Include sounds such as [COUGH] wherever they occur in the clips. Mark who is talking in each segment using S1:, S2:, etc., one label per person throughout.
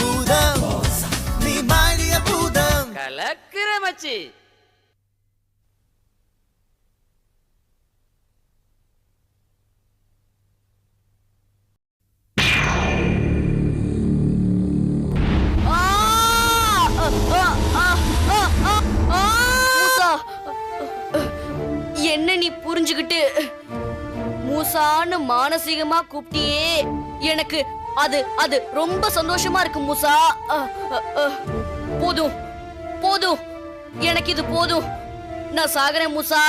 S1: பூதம் நீ மாறிய பூதம்
S2: கலக்கிற மச்சி.
S3: மூசா என்ன நீ புரிஞ்சுகிட்டு மூசான்னு மானசீகமா கூப்பிட்டியே. எனக்கு அது அது ரொம்ப சந்தோஷமா இருக்கு மூசா. போதும் போதும். எனக்கு இது போதும். நான் சாகுறேன் மூசா.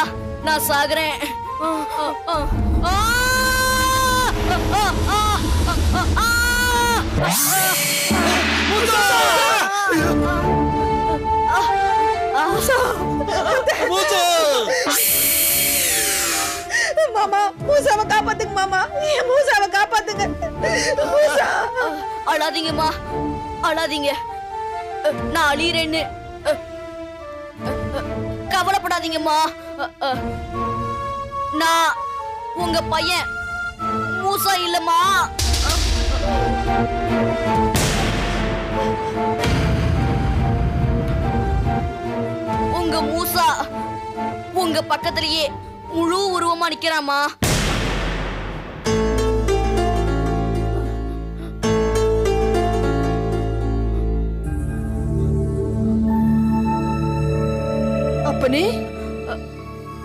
S3: நான் சாகுறேன். அ, அ,
S4: மாமா மூசாவை காப்பாத்துங்க மாமா. என் மூசாவை காப்பாத்துங்க. மூசா.
S3: அழாதீங்கம்மா அழாதீங்க. நான் அழியிறேன்னு. கவலைப்படாதீங்கம்மா நான் உங்க பையன். மூசா இல்லம்மா உங்க மூசா உங்க பக்கத்திலேயே முழு உருவமா நிக்கிறாமா
S4: அப்பனே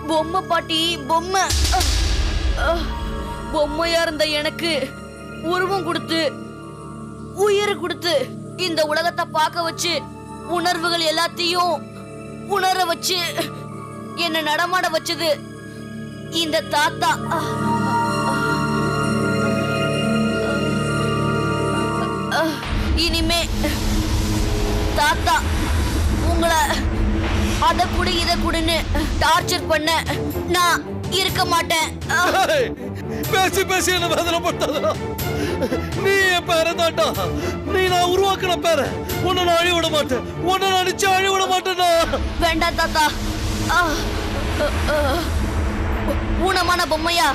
S3: பொம்மை பாட்டி பொம்மை. பொம்மையா இருந்த எனக்கு உருவம் கொடுத்து உயிர் கொடுத்து இந்த உலகத்தை பார்க்க வச்சு உணர்வுகள் எல்லாத்தையும் உணர வச்சு என்ன நடமாட வச்சது இந்த தாத்தா இனிமே தாத்தா உங்களை அத குடு இத குடுன்னு டார்ச்சர் பண்ண நான் இருக்க மாட்டேன்.
S5: பேசி பேசி என்ன வேதனைப்பட்டதா நீ என் பேர தாண்டா. நீ நான் உருவாக்கின பேர. உன்னை நான் அழி விட மாட்டேன். உன்னை நான் நிச்சயம் அழி விட மாட்டேன்டா.
S3: வேண்டாம் தாத்தா. அஹ். ஊனமான பொம்மையா?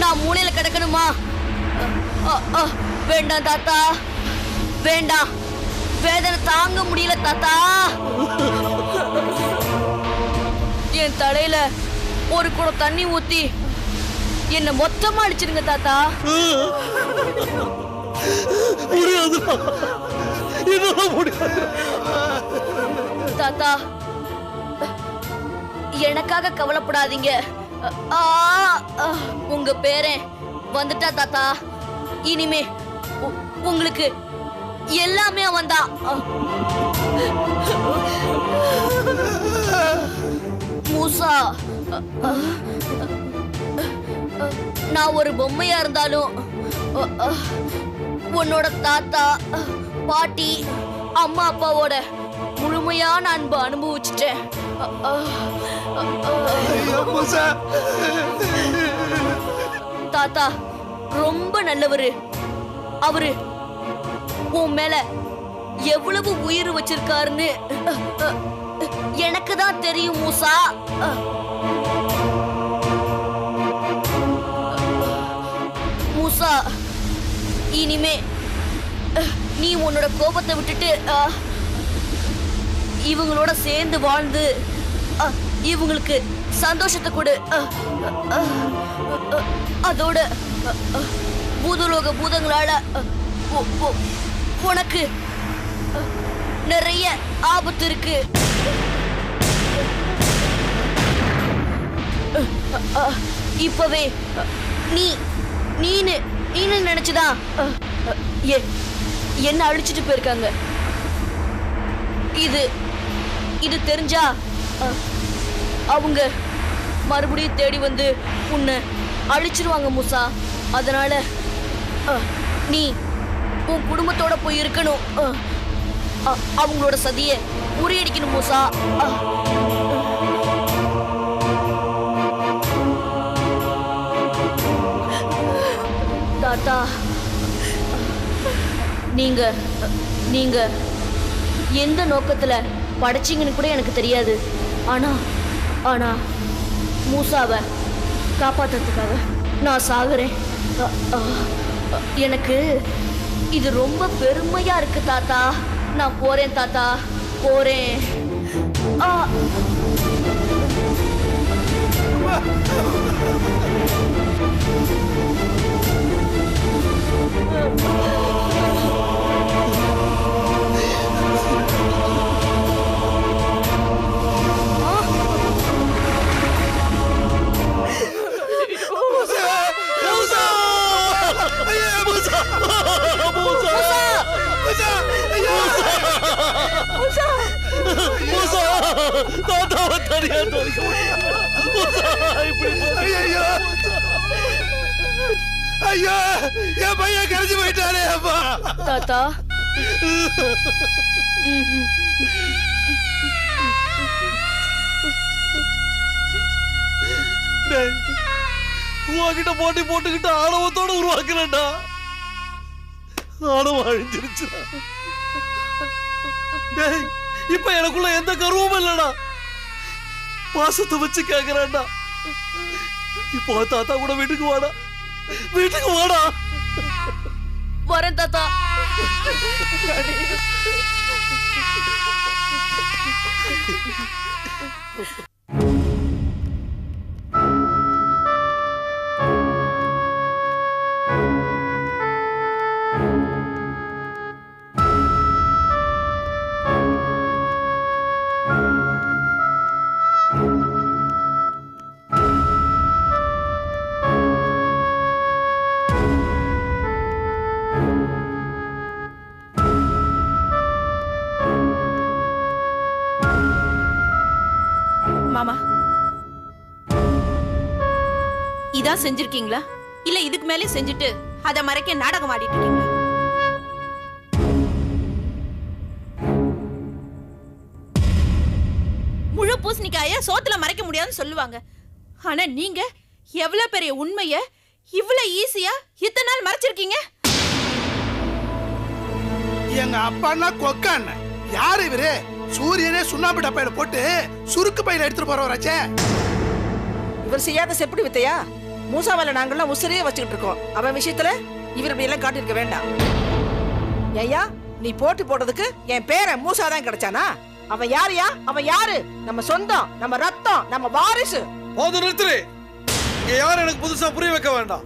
S3: நான் மூலையில கிடக்கணுமா. வேண்டாம் தாத்தா. வேண்டாம். வேதனை தாங்க முடியல தாத்தா. என் தலையில ஒரு குடம் தண்ணி ஊத்தி என்ன மொத்தமா அடிச்சிருங்க தாத்தா. தாத்தா எனக்காக கவலைப்படாதீங்க. உங்க பேரன் வந்துட்டா தாத்தா. இனிமே உ- உங்களுக்கு எல்லாமே அவன்தான் மூசா நான் ஒரு பொம்மையா இருந்தாலும் உன்னோட தாத்தா பாட்டி அம்மா அப்பாவோட முழுமையான அன்பு அனுபவிச்சிட்டேன். தாத்தா ரொம்ப நல்லவரு அவரு உன் மேல எவ்வளவு உயிர் வச்சிருக்காருன்னு எனக்கு தான் தெரியும் மூசா. மூசா இனிமே நீ உன்னோட கோபத்தை விட்டுட்டு இவங்களோட சேர்ந்து வாழ்ந்து அ, இவங்களுக்கு சந்தோஷத்தை கொடு. அதோட பூதலோக பூதங்களால உனக்கு நிறைய ஆபத்து இருக்கு. அ, இப்பவே நீ நீனு நீனு நினைச்சுதான் என்ன அழிச்சிட்டு போயிருக்காங்க. இது இது தெரிஞ்சா அவங்க மறுபடியும் தேடி வந்து உன்னை அழிச்சிருவாங்க மூசா. அதனால நீ உன் குடும்பத்தோட போய் இருக்கணும். அவங்களோட சதியை முறியடிக்கணும் மூசா. தாத்தா நீங்க நீங்க எந்த நோக்கத்துல படைச்சிங்கன்னு கூட எனக்கு தெரியாது. ஆனா ஆனா மூசாவை காப்பாத்துறதுக்காக நான் சாகுறேன். எனக்கு இது ரொம்ப பெருமையா இருக்கு தாத்தா. நான் போறேன் தாத்தா. போறேன். ஆ.
S5: தாத்தாவை தனியா ஐயோ ஐயோ என் பையன் கரைஞ்சு போயிட்டானே அப்பா.
S3: தாத்தா.
S5: உன்கிட்ட போட்டி போட்டுக்கிட்டு ஆணவத்தோட உருவாக்குறேன்டா. ஆணவம் அழிஞ்சிருச்சுடா. டேய் இப்ப எனக்குள்ள எந்த கருவும் இல்லடா. பாசத்தை வச்சு கேக்குறேன்டா. இப்போ தாத்தா கூட வீட்டுக்கு வாடா. வீட்டுக்கு வாடா.
S3: வரேன் தாத்தா.
S4: இதான் செஞ்சிருக்கீங்களா? இல்ல இதுக்கு மேலே செஞ்சுட்டு அத மறைக்க நாடகம் ஆடிட்டு இருக்கீங்களா? முழு பூசணிக்காய சோத்துல மறைக்க முடியாதுன்னு சொல்லுவாங்க. ஆனா நீங்க எவ்வளவு பெரிய உண்மைய இவ்வளவு ஈஸியா இத்தனை நாள் மறைச்சிருக்கீங்க?
S2: எங்க அப்பான்னா கொக்க அண்ணன். யாரு இவரு? சூரியனே சுண்ணாம்பு டப்பையில போட்டு சுருக்கு பையில எடுத்துட்டு போறவராச்சே.
S6: இவர் செய்யாத செப்படி வித்தையா? மூசாவால நாங்கெல்லாம் உசிரியே வச்சுக்கிட்டு இருக்கோம். அவன் விஷயத்துல இவர் இப்படி எல்லாம் காட்டியிருக்க வேண்டாம். ஐயா நீ போட்டி போடுறதுக்கு என் பேரன் மூசா தான் கிடைச்சானா? அவன் யாருயா அவன் யாரு? நம்ம சொந்தம் நம்ம ரத்தம் நம்ம வாரிசு.
S5: போதும் நிறுத்துரு இங்க யாரும் எனக்கு புதுசா புரிய வைக்க வேண்டாம்.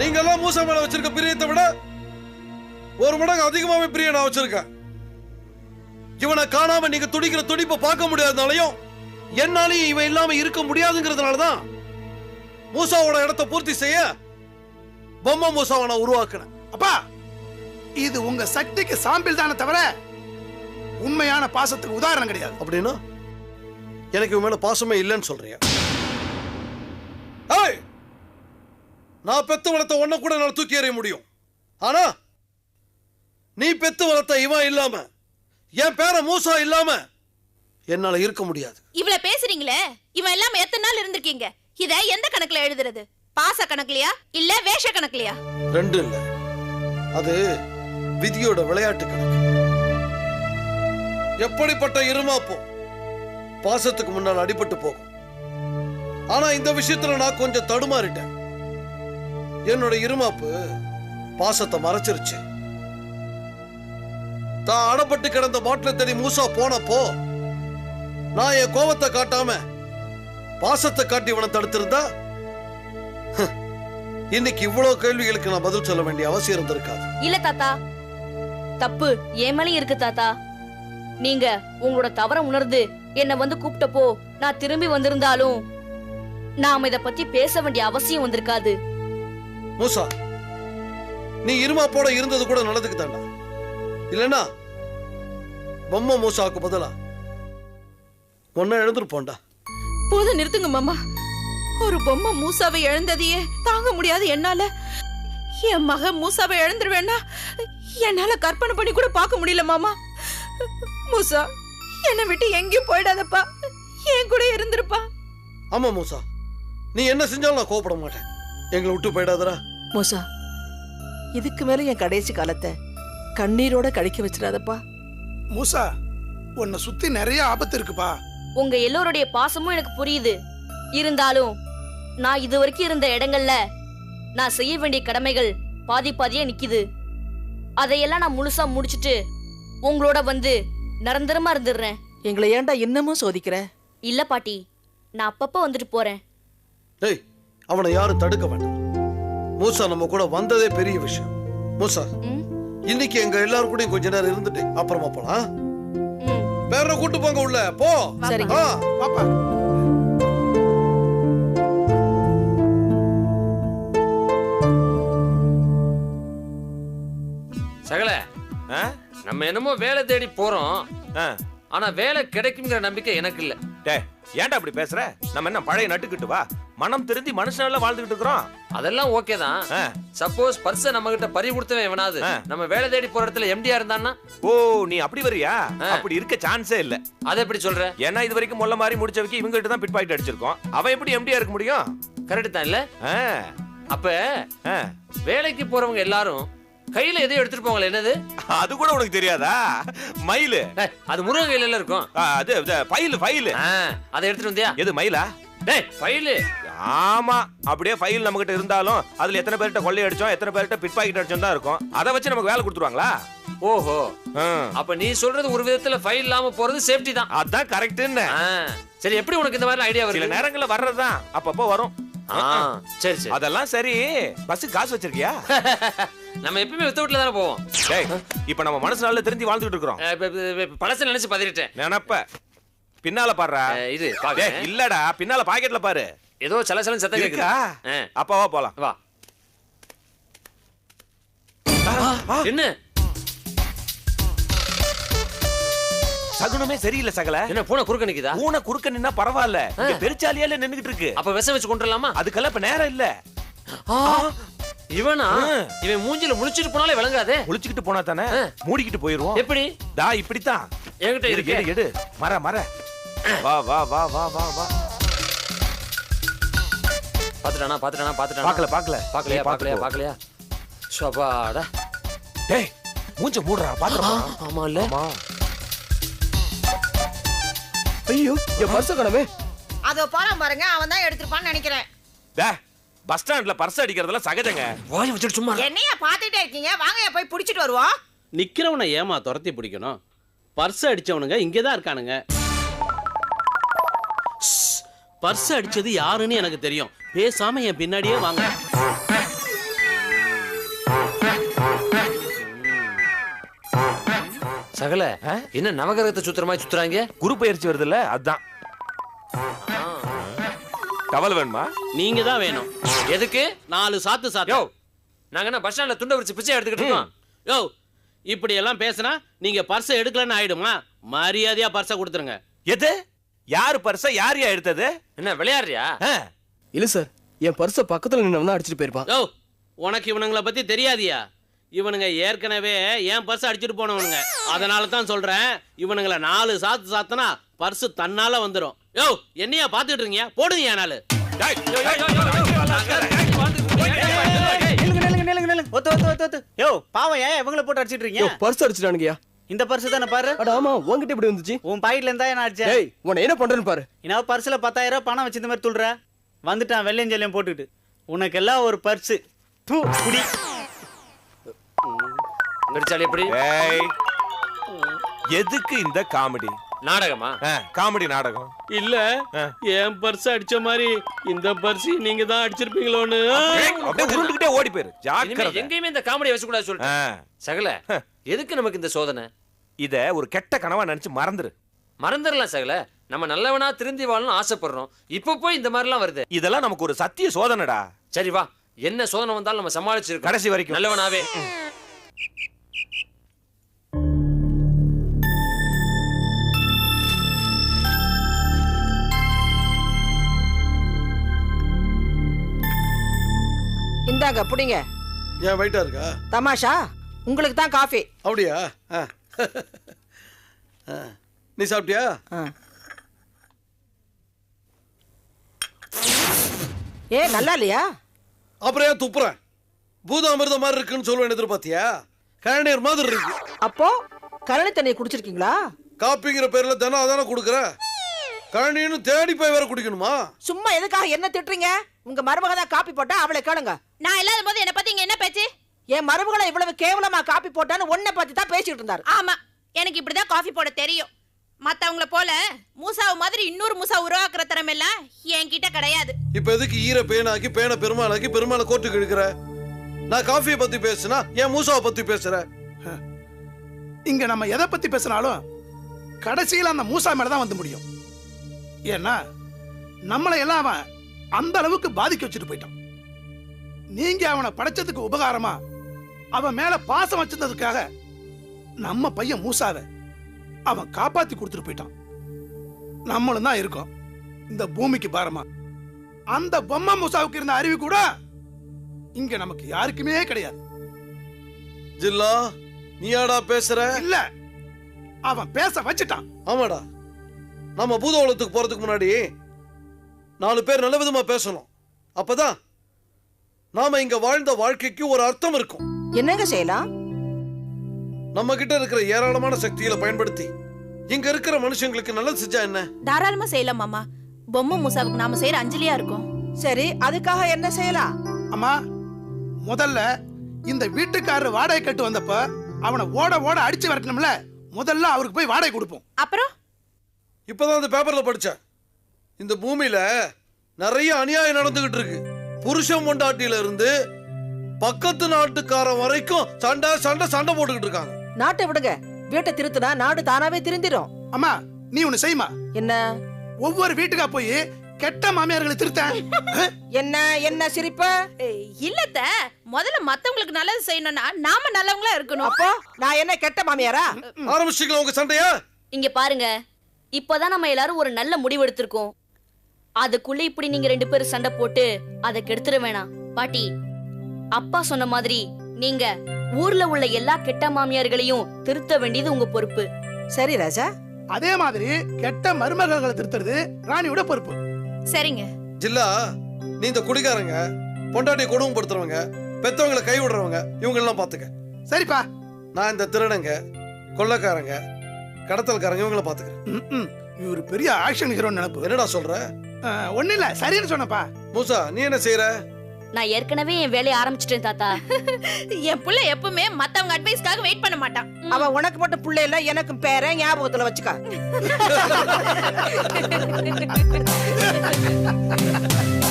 S5: நீங்க எல்லாம் மூசா மேல வச்சிருக்க பிரியத்தை விட ஒரு மடங்கு அதிகமாவே பிரிய நான் வச்சிருக்கேன். இவனை காணாம நீங்க துடிக்கிற துடிப்பை பார்க்க முடியாதனாலையும் என்னாலையும் இவன் இல்லாம இருக்க முடியாதுங்கிறதுனாலதான் மூசாவோட இடத்தை பூர்த்தி செய்ய பொம்மை மூசாவை நான் உருவாக்கினேன்.
S2: அப்பா இது உங்க சக்திக்கு சாம்பிள் தானே தவிர உண்மையான பாசத்துக்கு உதாரணம் கிடையாது.
S5: அப்படின்னா எனக்கு இவன் மேல பாசமே இல்லைன்னு சொல்றியா? ஏய் நான் பெத்து வளர்த்த ஒன்ன கூட என்னால தூக்கி எறிய முடியும். ஆனா நீ பெத்து வளர்த்த இவன் இல்லாம என் பேர மூசா இல்லாம என்னால இருக்க முடியாது.
S4: இவ்வளவு பேசுறீங்களே? இவன் எல்லாம் எத்தனை நாள் இருந்திருக்கீங்க? இத எந்த கணக்குல எழுதுறது? பாச கணக்குலயா? இல்ல வேஷ கணக்குலயா?
S5: ரெண்டும் இல்ல. அது விதியோட விளையாட்டு கணக்கு. எப்படிப்பட்ட இருமாப்போ? பாசத்துக்கு முன்னால் அடிபட்டு போகும். ஆனா இந்த விஷயத்துல நான் கொஞ்சம் தடுமாறிட்டேன். என்னோட இருமாப்பு பாசத்தை மறைச்சிருச்சு. தான் அடப்பட்டு கிடந்த பாட்டில தேடி மூசா போனப்போ நான் என் கோபத்தை காட்டாம பாசத்தை காட்டி இவனை தடுத்திருந்தா இன்னைக்கு இவ்வளவு கேள்விகளுக்கு நான் பதில் சொல்ல வேண்டிய அவசியம் இருந்திருக்காது.
S3: இல்ல தாத்தா. தப்பு மேலயும் இருக்கு தாத்தா. நீங்க உங்களோட தவற உணர்ந்து என்ன வந்து கூப்பிட்டப்போ நான் திரும்பி வந்திருந்தாலும் நாம இத பத்தி பேச வேண்டிய அவசியம் வந்திருக்காது.
S5: மூசா நீ இருமாப்போட இருந்தது கூட நல்லதுக்கு தாண்டா. இல்லனா பொம்மை மூசாவுக்கு பதிலா ஒன்ன எழுந்திருப்போண்டா
S4: போதும் நிறுத்துங்க மாமா. ஒரு பொம்மை மூசாவை இழந்ததையே தாங்க முடியாது என்னால. என் மக மூசாவை இழந்துருவேன்னா என்னால கற்பனை பண்ணி கூட பார்க்க முடியல மாமா. மூசா என்னை விட்டு எங்கேயும் போயிடாதப்பா. என் கூட இருந்திருப்பா.
S5: ஆமா மூசா. நீ என்ன செஞ்சாலும் நான் கோவப்பட மாட்டேன். எங்களை விட்டு போயிடாதடா.
S6: மூசா இதுக்கு மேல என் கடைசி காலத்தை கண்ணீரோட கழிக்க வச்சிடாதப்பா.
S2: மூசா உன்னை சுத்தி நிறைய ஆபத்து இருக்குப்பா.
S3: உங்க எல்லோருடைய பாசமும் எனக்கு புரியுது. இருந்தாலும் நான் இது வரைக்கும் இருந்த இடங்கள்ல நான் செய்ய வேண்டிய கடமைகள் பாதி பாதியா நிக்குது. அதையெல்லாம் நான் முழுசா முடிச்சிட்டு உங்களோட வந்து நிரந்தரமா இருந்துடுறேன்.
S6: எங்களை ஏன்டா இன்னமும் சோதிக்கிற?
S3: இல்ல பாட்டி நான் அப்பப்ப வந்துட்டு போறேன்.
S5: டேய் அவனை யாரும் தடுக்க வேண்டாம். மூசா நம்ம கூட வந்ததே பெரிய விஷயம். மூசா
S3: ம்,
S5: இன்னைக்கு எங்க எல்லாரும் கூடயும் கொஞ்ச நேரம் இருந்துட்டு அப்புறமா போலாம். வேற கூட்டு போங்க உள்ள. போ.
S6: சரிங்க.
S2: பாப்பா
S7: சகல? நம்ம என்னமோ வேலை தேடி போறோம். ஆனா வேலை கிடைக்குங்கிற நம்பிக்கை எனக்கு இல்ல.
S8: டேய் ஏன்டா அப்படி பேசுற? நம்ம என்ன பழைய நட்டுக்கிட்டு வா. மனம் திருந்தி மனுஷனால வாழ்ந்துகிட்டு இருக்கிறோம்.
S7: அதெல்லாம் ஓகே தான். சப்போஸ் பர்ஸ நம்ம கிட்ட பறி கொடுத்தவன் எவனாவது. நம்ம வேலை தேடி போற இடத்துல எம்டியா இருந்தான்னா?
S8: ஓ நீ அப்படி வரியா. அப்படி இருக்க சான்ஸே இல்ல.
S7: அதை எப்படி சொல்ற?
S8: ஏன்னா இது வரைக்கும் முள்ள மாதிரி முடிச்சவக்கு இவங்க கிட்ட தான் பிட் பாக்கெட் அடிச்சிருக்கோம். அவன் எப்படி எம்டியா இருக்க முடியும்?
S7: கரெக்ட் தான் இல்ல? அப்ப. வேலைக்கு போறவங்க எல்லாரும் கையில எதையும் எடுத்துட்டு போவாங்களே என்னது?
S8: அது கூட உனக்கு தெரியாதா? மயிலு.
S7: அது முருகன் கையில இருக்கும்.
S8: அது ஃபைல் ஃபைல்
S7: அதை எடுத்துட்டு வந்தியா?
S8: எது மயிலா?
S7: டேய் ஃபைலு
S8: ஆமா அப்படியே ஃபைல் நம்ம கிட்ட இருந்தாலும் அதுல எத்தனை பேர்கிட்ட கொள்ளை அடிச்சோம் எத்தனை பேர்கிட்ட பிட் பாக்கெட் அடிச்சோம் தான் இருக்கும். அதை வச்சு நமக்கு வேலை கொடுத்துருவாங்களா?
S7: ஓஹோ. அப்ப நீ சொல்றது ஒரு விதத்துல ஃபைல் இல்லாம போறது சேஃப்டி தான்.
S8: அதான் கரெக்ட்னு
S7: சரி எப்படி உனக்கு இந்த மாதிரி ஐடியா வருது?
S8: நேரங்கள்ல வர்றதுதான். அப்பப்போ வரும்.
S7: சரி சரி.
S8: அதெல்லாம் சரி. பஸ் காசு வச்சிருக்கியா? [LAUGHS]
S7: நம்ம எப்பயுமே வித்த வீட்டுல தானே போவோம்.
S8: டேய் இப்ப நம்ம மனசு நல்லா தெரிஞ்சு வாழ்ந்துட்டு இருக்கிறோம்.
S7: பழச நினைச்சு பதறிட்டேன்.
S8: நினப்ப. பின்னால பாடுறா.
S7: இது
S8: இல்லடா. பின்னால பாக்கெட்ல பாரு.
S7: ஏதோ சலசலன்னு சத்தம் கேக்குது.
S8: அப்பா வா போலாம்.
S7: வா. என்ன?
S8: சகுனமே சரியில்லை சகல.
S7: என்ன பூனை குறுக்க நிக்குதா?
S8: பூனை குறுக்க நின்னா பரவாயில்ல. பெருச்சாலியால நின்னுகிட்டு இருக்கு.
S7: அப்ப விஷம் வச்சு கொண்டுலாமா
S8: அதுக்கெல்லாம் இப்ப நேரம் இல்ல.
S7: இவனா. இவன் மூஞ்சில முழிச்சிட்டு போனாலே விளங்காதே.
S8: முழிச்சுக்கிட்டு போனா தானே. மூடிக்கிட்டு போயிருவோம்.
S7: எப்படி?
S8: தா இப்படித்தான்.
S7: என்கிட்ட இருக்கு.
S8: எடு மர மர வா வா வா வா வா வா.
S7: பாத்துட்டானா பாத்துட்டானா பாத்துட்டானா?
S8: பாக்கல பாக்கல.
S7: பாக்கலையா
S8: நீ
S7: பாக்கலையா
S8: பாத்துக்கோ.
S7: பாக்கலையா சபாடா
S8: டேய் மூஞ்ச மூடுறா பாத்துறா.
S7: ஆமா இல்ல.
S8: ஆமா.
S9: ஐயோ என் பர்ச கடமே
S10: அதோ போறான் பாருங்க அவன் தான் எடுத்திருப்பான்னு நினைக்கிறேன்.
S8: டே பஸ் ஸ்டாண்ட்ல பர்ஸ் அடிக்கிறதெல்லாம் சகஜங்க.
S7: வாய் வச்சுட்டு சும்மா.
S10: என்னையா பாத்துட்டே இருக்கீங்க? வாங்கயா போய் புடிச்சிட்டு வருவோம்.
S9: நிக்கிறவனை ஏமா துரத்தி பிடிக்கணும்? பர்ஸ் அடிச்சவனுங்க இங்கே தான் இருக்கானுங்க. பர்ஸ் அடிச்சது யாருன்னு எனக்கு தெரியும். பேசாம என் பின்னாடியே வாங்க.
S7: சகல என்ன நவகிரகத்தை சுத்துற மாதிரி சுத்துறாங்க?
S8: குரு பயிற்சி வருதுல்ல அதான். டவல் வேணுமா?
S9: நீங்க தான் வேணும்.
S7: எதுக்கு?
S9: நாலு சாத்து
S7: யோ
S9: சாத்து
S7: நாங்க என்ன பஸ் ஸ்டாண்ட்ல துண்டை விரிச்சு பிச்சை எடுத்துக்கிட்டு இருக்கோம்?
S9: யோ இப்படி எல்லாம் பேசினா நீங்க பர்ஸை எடுக்கலன்னு ஆயிடுமா? மரியாதையா பர்ஸை கொடுத்துருங்க.
S8: எது? யாரு பர்ஸ யார் யா எடுத்தது
S7: என்ன விளையாடுறியா
S8: ஆ,
S11: இல்ல சார் என் பர்ஸ பக்கத்துல நின்னவன் அடிச்சிட்டு போயிருப்பான்
S9: யோ உனக்கு இவனுங்களை பத்தி தெரியாதியா இவனுங்க ஏற்கனவே என் பர்ஸ் அடிச்சிட்டு போனவனுங்க அதனால தான் சொல்றேன் இவனுங்களை நாலு சாத்து சாத்துனா பர்ஸ் தன்னால வந்துரும் யோ என்னையா பாத்துட்டு இருக்கீங்க போடுங்க என்
S7: யோ
S12: பாவம் ஏன் இவங்கள போட்டு அடிச்சிட்டு இருக்கீங்க
S11: பர்ஸ் அடிச்சிட்டானுங்கயா
S12: இந்த பர்ஸ் தானே பாரு.
S11: அட ஆமா உன்கிட்ட எப்படி வந்துச்சு.
S12: உன் பாக்கெட்ல இருந்தா என்ன அடிச்சேன்
S11: டேய் உன்னை என்ன பண்றேன்னு பாரு.
S12: என்ன பர்ஸ்ல பத்தாயிரம் ரூபாய் பணம் வச்சிருந்த மாதிரி துள்ளுற? வந்துட்டான் வெள்ளையும் ஜல்லையும் போட்டுக்கிட்டு. உனக்கு எல்லாம் ஒரு பர்ஸ் தூ குடி.
S7: பெருச்சாலி எப்படி?
S8: டேய், எதுக்கு இந்த காமெடி?
S7: நாடகமா?
S8: காமெடி நாடகம்.
S9: இல்ல. என் பர்ஸ் அடிச்ச மாதிரி இந்த பர்ஸ் நீங்க தான் அடிச்சிருப்பீங்களோன்னு.
S8: டேய், அப்படியே உருண்டுகிட்டே ஓடி போயிரு. ஜாக்கிரதை.
S7: எங்கேயுமே இந்த காமெடி வச்சு கூடாது சொல்லிட்டு
S8: ஆ,
S7: சகல. எதுக்கு நமக்கு இந்த சோதனை?
S8: இத ஒரு கெட்ட கனவா நினைச்சு மறந்துரு.
S7: மறந்துடலாம் சகல. நம்ம நல்லவனா திருந்தி வாழணும்னு ஆசைப்படுறோம். இப்போ போய் இந்த மாதிரிலாம் வருது.
S8: இதெல்லாம் நமக்கு ஒரு சத்திய சோதனைடா.
S7: சரி வா. என்ன சோதனை வந்தாலும் நம்ம சமாளிச்சிருக்கோம்.
S8: கடைசி வரைக்கும்.
S7: நல்லவனாவே.
S6: இந்தாங்க புடிங்க.
S5: ஏன் வெயிட்டா இருக்கா?
S6: தமாஷா? உங்களுக்கு தான் காஃபி.
S5: அப்படியா? ஆ. ஆ. நீ சாப்பிட்டியா?
S6: ஏ நல்லா இல்லையா?
S5: அப்புறம் ஏன் துப்புறேன்? பூதாமிர்தம் மாதிரி இருக்குன்னு சொல்லுவேன் எதிர்பார்த்தியா? கழநீர் மாதிரி இருக்கு.
S6: அப்போ கழனி தண்ணியை குடிச்சிருக்கீங்களா?
S5: காப்பிங்கிற பேர்ல தினம் அதானே கொடுக்குற? கழனின்னு தேடி போய் வேற குடிக்கணுமா?
S6: சும்மா எதுக்காக என்ன திட்டுறீங்க? உங்க மருமக தான் காப்பி போட்டா அவளை கேளுங்க.
S4: நான் இல்லாத போது என்ன பத்தி இங்க என்ன பேச்சு?
S6: என் மருமகளை இவ்வளவு கேவலமா காப்பி போட்டான்னு உன்னை பத்தி தான் பேசிட்டு இருந்தாரு.
S4: ஆமா எனக்கு இப்படிதான் காஃபி போட தெரியும். மத்தவங்கள போல மூசாவை மாதிரி இன்னொரு மூசா உருவாக்குற திறமை எல்லாம் என்கிட்ட கிடையாது.
S5: இப்ப எதுக்கு ஈர பேனாக்கி பேனை பெருமாளாக்கி பெருமாளை கோர்ட்டுக்கு இழுக்கிற? நான் காஃபியை பத்தி பேசுனா ஏன் மூசாவை பத்தி பேசுற?
S2: இங்க நம்ம எதை பத்தி பேசினாலும் கடைசியில் அந்த மூசா மேல தான் வந்து முடியும். ஏன்னா நம்மளை எல்லாம் அவன் அந்த அளவுக்கு பாதிக்க வச்சுட்டு போயிட்டான். நீங்க அவனை படைச்சதுக்கு உபகாரமா அவன் மேல பாசம் வச்சிருந்ததுக்காக நம்ம பையன் மூசாவை அவன் காப்பாத்தி கொடுத்துட்டு போயிட்டான். நம்மளும் தான் இருக்கோம். இந்த பூமிக்கு பாரமா. அந்த பொம்மை மூசாவுக்கு இருந்த அறிவு கூட இங்க நமக்கு யாருக்குமே கிடையாது.
S5: ஜில்லா நீயாடா பேசுற?
S2: இல்ல. அவன் பேச வச்சுட்டான்.
S5: ஆமாடா. நம்ம பூதோளத்துக்கு போறதுக்கு முன்னாடி நாலு பேர் நல்ல விதமா பேசணும். அப்பதான் நாம இங்க வாழ்ந்த வாழ்க்கைக்கு ஒரு அர்த்தம் இருக்கும்.
S6: என்னங்க செய்யலாம்
S5: நம்ம கிட்ட இருக்கிற ஏராளமான சக்திகளை பயன்படுத்தி இங்க இருக்கிற மனுஷங்களுக்கு நல்லது செஞ்சா என்ன?
S4: தாராளமா செய்யலாம் மாமா. பொம்மை மூசாவுக்கு நாம செய்யற அஞ்சலியா இருக்கும்.
S6: சரி அதுக்காக என்ன செய்யலாம்
S2: அம்மா முதல்ல இந்த வீட்டுக்காரர் வாடகை கட்டு வந்தப்ப அவனை ஓட ஓட அடிச்சு விரட்டணும்ல. முதல்ல அவருக்கு போய் வாடகை கொடுப்போம்.
S4: அப்புறம்?
S5: இப்பதான் அந்த பேப்பர்ல படிச்சேன். இந்த பூமியில நிறைய அநியாயம் நடந்துகிட்டு இருக்கு. புருஷன் பொண்டாட்டியில இருந்து பக்கத்து நாட்டுக்காரன் வரைக்கும் சண்டை சண்டை சண்டை போட்டுக்கிட்டு இருக்காங்க.
S6: நாட்டை விடுங்க. வீட்டை திருத்தினா நாடு தானாவே திருந்திடும்.
S2: அம்மா நீ ஒண்ணு செய்யுமா
S6: என்ன?
S2: ஒவ்வொரு வீட்டுக்கா போய் கெட்ட மாமியார்களை திருத்தேன். [LAUGHS]
S6: என்ன என்ன சிரிப்ப?
S4: இல்லத்த. முதல்ல மத்தவங்களுக்கு நல்லது செய்யணும்னா நாம நல்லவங்களா இருக்கணும்.
S6: அப்போ நான் என்ன கெட்ட மாமியாரா?
S5: ஆரம்பிச்சிக்கலாம் உங்க சண்டையா?
S3: இங்க பாருங்க. இப்பதான் நம்ம எல்லாரும் ஒரு நல்ல முடிவு எடுத்திருக்கோம். அதுக்குள்ள இப்படி நீங்க ரெண்டு பேரும் சண்டை போட்டு அதை கெடுத்துட வேணாம். பாட்டி அப்பா சொன்ன மாதிரி நீங்க ஊர்ல உள்ள எல்லா கெட்ட மாமியார்களையும் திருத்த வேண்டியது உங்க பொறுப்பு.
S6: சரி ராஜா.
S2: அதே மாதிரி கெட்ட மருமகளை திருத்துறது ராணியோட பொறுப்பு.
S4: சரிங்க.
S5: ஜில்லா நீ இந்த குடிகாரங்க பொண்டாட்டியை கொடுமைப்படுத்துறவங்க பெத்தவங்களை கை விடுறவங்க இவங்க எல்லாம் பாத்துக்க.
S2: சரிப்பா.
S5: நான் இந்த திருடங்க கொள்ளக்காரங்க கடத்தல்காரங்க இவங்கள பாத்துக்கிறேன்.
S2: ம்ம். இவரு பெரிய ஆக்ஷன் ஹீரோ நினைப்பு.
S5: என்னடா சொல்ற?
S2: ஒண்ணும் இல்ல சரின்னு சொன்னப்பா
S5: மூசா நீ என்ன செய்யற
S3: நான் ஏற்கனவே என் வேலையை ஆரம்பிச்சிட்டேன் தாத்தா. [LAUGHS]
S4: என் புள்ள எப்பவுமே மத்தவங்க அட்வைஸ்க்காக வெயிட் பண்ண மாட்டான்.
S6: அவ உனக்கு மட்டும் புள்ள இல்ல எனக்கும் பேர ஞாபகத்துல வச்சுக்க. [LAUGHS]